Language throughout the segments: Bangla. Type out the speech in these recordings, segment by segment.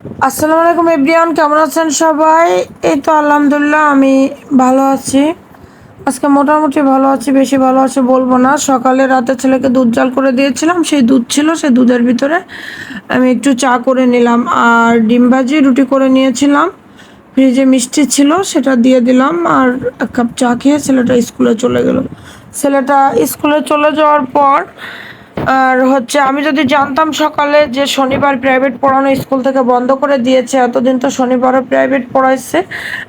আসসালামু আলাইকুম এভরিওয়ান, কেমন আছেন সবাই? এই তো আলহামদুলিল্লাহ, আমি ভালো আছি। আজকে মোটামুটি ভালো আছি, বেশি ভালো আছি বলব না। সকালে রাতে ছেলেকে দুধ জাল করে দিয়েছিলাম, সেই দুধ ছিল, সেই দুধের ভিতরে আমি একটু চা করে নিলাম আর ডিম ভাজি রুটি করে নিয়েছিলাম। ফ্রিজে মিষ্টি ছিল, সেটা দিয়ে দিলাম আর এক কাপ চা খেয়ে ছেলেটা স্কুলে চলে গেল। ছেলেটা স্কুলে চলে যাওয়ার পর আর হচ্ছে আমি যদি জানতাম সকালে যে শনিবার প্রাইভেট পড়ানো স্কুল থেকে বন্ধ করে দিয়েছে, এতদিন তো শনিবারও প্রাইভেট পড়াইছে,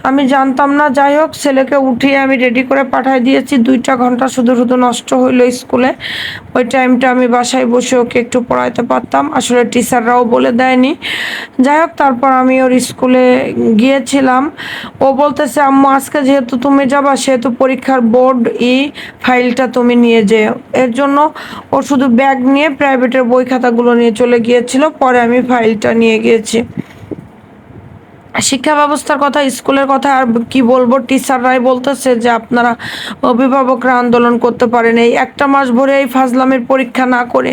আমি জানতাম না। যাই হোক, ছেলেকে উঠিয়ে আমি রেডি করে পাঠিয়ে দিয়েছি। দুইটা ঘণ্টা শুধু শুধু নষ্ট হইল স্কুলে ওই টাইমটা আমি বাসায় বসে ওকে একটু পড়াইতে পারতাম। আসলে টিচাররাও বলে দেয়নি। যাই হোক, তারপর আমি ওর স্কুলে গিয়েছিলাম। ও বলতেছে, আম্মু, আজকে যেহেতু তুমি যাবা, সেহেতু পরীক্ষার বোর্ড ই ফাইলটা তুমি নিয়ে যেও। এর জন্য ও শুধু ব্যাগ নিয়ে প্রাইভেটের বই খাতাগুলো নিয়ে চলে গিয়েছিল পরে আমি ফাইলটা নিয়ে গিয়েছি। শিক্ষা ব্যবস্থার কথা, স্কুলের কথা, আর কি বলব, টিচাররাই বলতেছে যে আপনারা অভিভাবকরা আন্দোলন করতে পারেন। এই একটা মাস ভরে এই ফাজলামের পরীক্ষা না করে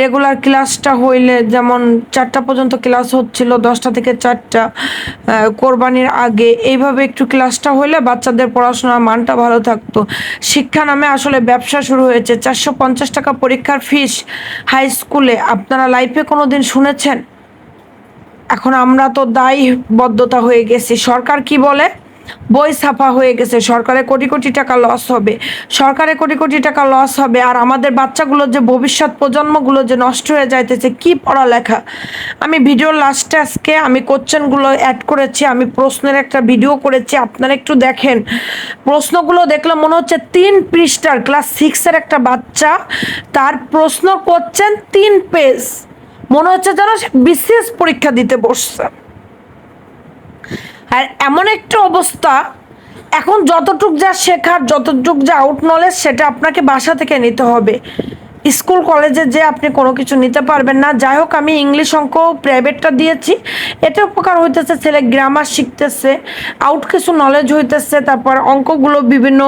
রেগুলার ক্লাসটা হইলে যেমন চারটা পর্যন্ত ক্লাস হচ্ছিল, দশটা থেকে চারটা কোরবানির আগে, এইভাবে একটু ক্লাসটা হইলে বাচ্চাদের পড়াশোনার মানটা ভালো থাকতো। শিক্ষা নামে আসলে ব্যবসা শুরু হয়েছে। চারশো পঞ্চাশ টাকা পরীক্ষার ফিস হাই স্কুলে আপনারা লাইফে কোনো দিন শুনেছেন? এখন আমরা তো দায়বদ্ধতা হয়ে গেছি। সরকার কি বলে? বই ছাপা হয়ে গেছে। সরকারের কোটি কোটি টাকা লস হবে। সরকারে কোটি কোটি টাকা লস হবে আর আমাদের বাচ্চাগুলোর যে ভবিষ্যৎ প্রজন্মগুলো যে নষ্ট হয়ে যাইতেছে, কি পড়ালেখা? আমি ভিডিওর লাস্টে আজকে আমি কোশ্চেনগুলো অ্যাড করেছি, আমি প্রশ্নের একটা ভিডিও করেছি, আপনারা একটু দেখেন। প্রশ্নগুলো দেখলে মনে হচ্ছে তিন পৃষ্ঠার ক্লাস সিক্সের একটা বাচ্চা, তার প্রশ্ন করছেন তিন পেজ মনে হচ্ছে যেন সে বিসিএস পরীক্ষা দিতে বসছে। আর এমন একটা অবস্থা, এখন যতটুক যা শেখার, যতটুক যা আউট নলেজ সেটা আপনাকে বাসা থেকে নিতে হবে। স্কুল, কলেজে যে আপনি কোনো কিছু নিতে পারবেন না। যাই হোক, আমি ইংলিশ অঙ্ক প্রাইভেটটা দিয়েছি। এটা উপকার হইতেছে, ছেলে গ্রামার শিখতেছে আউট কিছু নলেজ হইতেছে, তারপর অঙ্কগুলো বিভিন্ন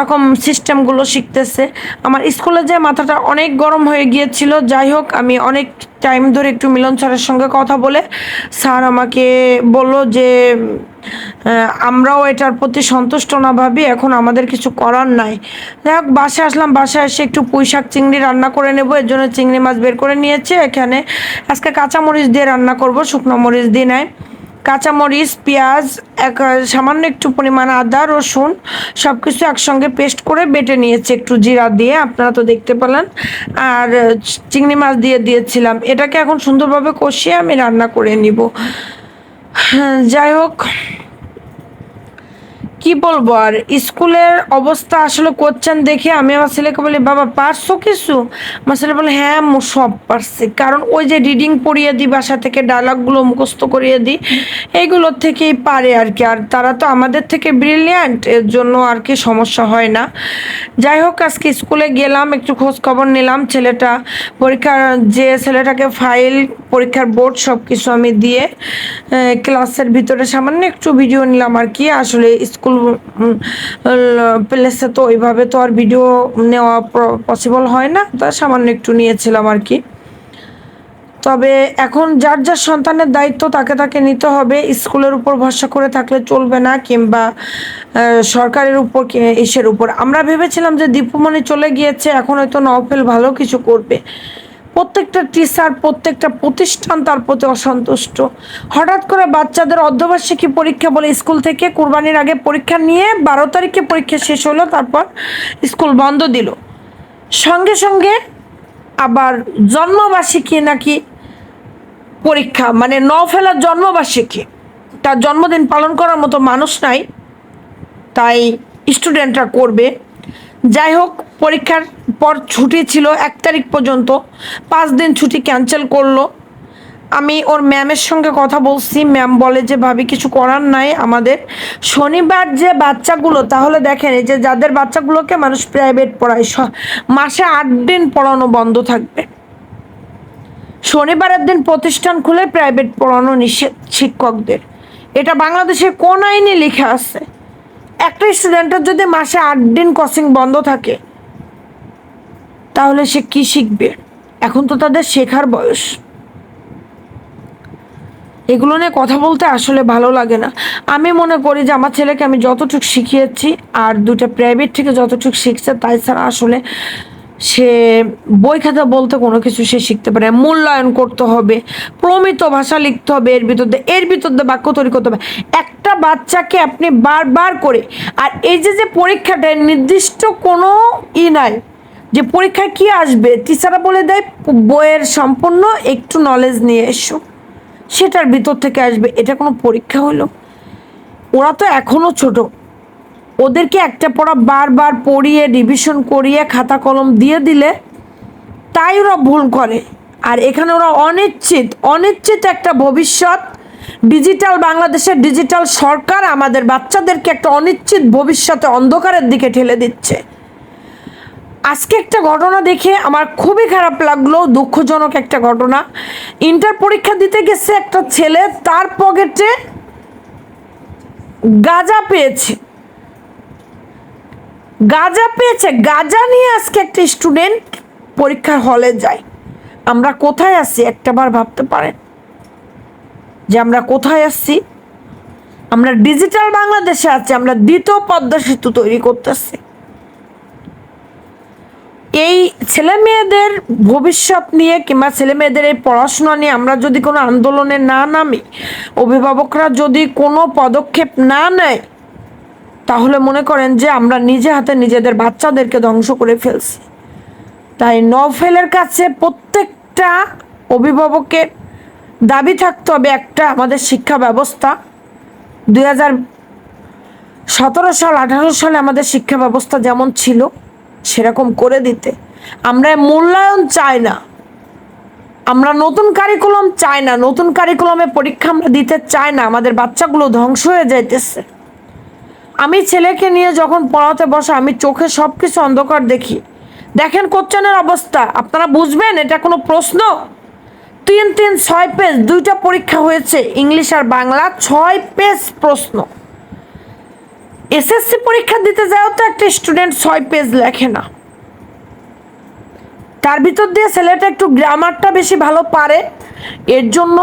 রকম সিস্টেমগুলো শিখতেছে। আমার স্কুলে যে মাথাটা অনেক গরম হয়ে গিয়েছিল, যাই হোক, আমি অনেক টাইম ধরে একটু মিলন স্যারের সঙ্গে কথা বলে স্যার আমাকে বলল যে আমরাও এটার প্রতি সন্তুষ্ট না ভাবি এখন আমাদের কিছু করার নাই। যাই হোক বাসায় আসলাম বাসায় এসে একটু পুঁই শাক চিংড়ি রান্না করে নেব এর জন্য চিংড়ি মাছ বের করে নিয়েছে। এখানে আজকে কাঁচা মরিচ দিয়ে রান্না করব শুকনো মরিচ দিয়ে নাই। কাঁচামরিচ পেঁয়াজ এক সামান্য একটু পরিমাণ আদা রসুন সব কিছু একসঙ্গে পেস্ট করে বেটে নিয়েছি একটু জিরা দিয়ে আপনারা তো দেখতে পেলেন। আর চিংড়ি মাছ দিয়ে দিয়েছিলাম। এটাকে এখন সুন্দরভাবে কষিয়ে আমি রান্না করে নিব। হ্যাঁ, যাই হোক। কি বলব? আর স্কুলের অবস্থা আসলে করছেন দেখে আমি আমার ছেলেকে বলি, বাবা, পারছ কিছু? আমার ছেলে বলে হ্যাঁ সব পারছি। কারণ ওই যে রিডিং পড়িয়ে দিই বাসা থেকে ডায়লগগুলো মুখস্থ করিয়ে দিই এইগুলোর থেকেই পারে আর কি। আর তারা তো আমাদের থেকে ব্রিলিয়ান্ট এর জন্য আর কি সমস্যা হয় না। যাই হোক, আজকে স্কুলে গেলাম, একটু খোঁজ খবর নিলাম ছেলেটা। পরীক্ষার, যে ছেলেটাকে ফাইল পরীক্ষার বোর্ড সব কিছু আমি দিয়ে ক্লাসের ভিতরে সামান্য একটু ভিডিও নিলাম আর কি। আসলে স্কুল প্লেসে তো ওইভাবে তো আর ভিডিও নেওয়া পসিবল হয় না। তা সামান্য একটু নিয়েছিলাম আর কি। তবে এখন যার যার সন্তানের দায়িত্ব তাকে তাকে নিতে হবে। স্কুলের উপর ভরসা করে থাকলে চলবে না, কিংবা সরকারের উপর ইসের উপর। আমরা ভেবেছিলাম যে দীপুমণি চলে গিয়েছে, এখন হয়তো নওফেল ভালো কিছু করবে। প্রত্যেকটা টিচার প্রত্যেকটা প্রতিষ্ঠান তার প্রতি অসন্তুষ্ট। হঠাৎ করে বাচ্চাদের অর্ধবার্ষিকী পরীক্ষা বলে স্কুল থেকে কুরবানির আগে পরীক্ষা নিয়ে বারো তারিখে পরীক্ষা শেষ হলো, তারপর স্কুল বন্ধ দিল। সঙ্গে সঙ্গে আবার জন্মবার্ষিকী নাকি পরীক্ষা মানে ন ফেলার জন্মবার্ষিকী, তার জন্মদিন পালন করার মতো মানুষ নাই, তাই স্টুডেন্টরা করবে। যাই হোক পরীক্ষার পর ছুটি ছিল এক তারিখ পর্যন্ত। পাঁচ দিন ছুটি ক্যান্সেল করল। আমি ওর ম্যামের সঙ্গে কথা বলছি। ম্যাম বলে যে, ভাবি, কিছু করার নাই আমাদের। শনিবার যে বাচ্চাগুলো, তাহলে দেখেন যে যাদের বাচ্চাগুলোকে মানুষ প্রাইভেট পড়ায় মাসে আট দিন পড়ানো বন্ধ থাকবে। শনিবারের দিন প্রতিষ্ঠান খুলে প্রাইভেট পড়ানো নিষেধ শিক্ষকদের। এটা বাংলাদেশে কোন আইনে লেখা আছে? একটা স্টুডেন্টের যদি মাসে আট দিন কোচিং বন্ধ থাকে তাহলে সে কি শিখবে? এখন তো তাদের শেখার বয়স। এগুলো নিয়ে কথা বলতে আসলে ভালো লাগে না। আমি মনে করি যে আমার ছেলেকে আমি যতটুকু শিখিয়েছি আর দুটো প্রাইভেট থেকে যতটুকু শিখছে তাই ছাড়া আসলে সে বই খাতা বলতে কোনো কিছু সে শিখতে পারে। মূল্যায়ন করতে হবে, প্রমিত ভাষা লিখতে হবে, এর ভিতর দিয়ে এর ভিতর দিয়ে বাক্য তৈরি করতে হবে। একটা বাচ্চাকে আপনি বারবার করে, আর এই যে যে পরীক্ষাটা, এর নির্দিষ্ট কোনো ই নাই। যে পরীক্ষায় কি আসবে, টিচাররা বলে দেয়, বইয়ের সম্পূর্ণ একটু নলেজ নিয়ে এসো। সেটার ভিতর থেকে আসবে, এটা কোনো পরীক্ষা হলো? ওরা তো এখনও ছোট। ওদেরকে একটা পড়া বারবার পড়িয়ে রিভিশন করিয়ে, খাতা কলম দিয়ে দিলে তাই ওরা ভুল করে। আর এখানে ওরা অনিশ্চিত অনিশ্চিত একটা ভবিষ্যৎ। ডিজিটাল বাংলাদেশের ডিজিটাল সরকার আমাদের বাচ্চাদেরকে একটা অনিশ্চিত ভবিষ্যতে অন্ধকারের দিকে ঠেলে দিচ্ছে। আজকে একটা ঘটনা দেখে আমার খুবই খারাপ লাগল, দুঃখজনক একটা ঘটনা। ইন্টার পরীক্ষা দিতে গেছে একটা ছেলে, তার পকেটে গাজা পেয়েছে। গাজা পেয়েছে, গাজা নিয়ে আজকে একটা স্টুডেন্ট পরীক্ষার হলে যায়। আমরা কোথায় আছি একটাবার ভাবতে পারেন? যে আমরা কোথায় আসছি আমরা ডিজিটাল বাংলাদেশে আছি, আমরা দ্বিতীয় পদ্মা সেতু তৈরি করতেছি। এই ছেলে মেয়েদের ভবিষ্যৎ নিয়ে কিংবা ছেলে মেয়েদের এই পড়াশোনা নিয়ে আমরা যদি কোনো আন্দোলনে না নামি, অভিভাবকরা যদি কোনো পদক্ষেপ না নেয়, তাহলে মনে করেন যে আমরা নিজে হাতে নিজেদের বাচ্চাদেরকে ধ্বংস করে ফেলছি। তাই নফেলের কাছে প্রত্যেকটা অভিভাবকের দাবি থাকতে হবে একটা আমাদের শিক্ষা ব্যবস্থা। দুই সতেরো সাল, আঠারো সালে আমাদের শিক্ষা ব্যবস্থা যেমন ছিল সেরকম করে দিতে। আমরা মূল্যায়ন চাই না। আমরা নতুন কারিকুলাম চাই না। নতুন কারিকুলামে পরীক্ষা আমরা দিতে চাই না। আমাদের বাচ্চাগুলো ধ্বংস হয়ে যাইতেছে। আমি ছেলেকে নিয়ে যখন পড়াতে বসে, আমি চোখে সব কিছু অন্ধকার দেখি। দেখেন কোশ্চেনের অবস্থা। আপনারা বুঝবেন, এটা কোনো প্রশ্ন? তিন তিন, ছয় পেজ দুইটা পরীক্ষা হয়েছে। ইংলিশ আর বাংলা, ছয় পেজ প্রশ্ন। এসএসসি পরীক্ষা দিতে যাও তো একটা স্টুডেন্ট ছয় পেজ লেখে না। তার ভিতর দিয়ে ছেলেটা একটু গ্রামারটা বেশি ভালো পারে, এর জন্য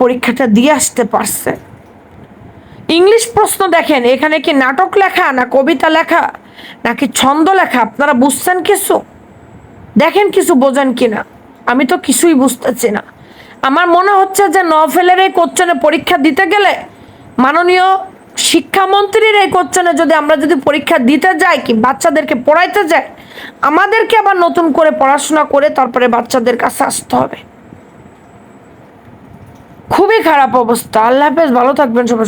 পরীক্ষাটা দিয়ে আসতে পারছে। ইংলিশ প্রশ্ন দেখেন, এখানে কি নাটক লেখা না কবিতা লেখা নাকি ছন্দ লেখা? আপনারা বুঝছেন কিছু? দেখেন কিছু বোঝেন কি না আমি তো কিছুই বুঝতেছি না। আমার মনে হচ্ছে যে নফেলের এই কোশ্চেনে পরীক্ষা দিতে গেলে মাননীয় শিক্ষামন্ত্রীর এই কোশ্চেনে যদি আমরা যদি পরীক্ষা দিতে যাই কি বাচ্চাদেরকে পড়াইতে যাই, আমাদেরকে আবার নতুন করে পড়াশোনা করে তারপরে বাচ্চাদের কাছে আসতে হবে। খুবই খারাপ অবস্থা। আল্লাহ হাফেজ, ভালো থাকবেন সবাই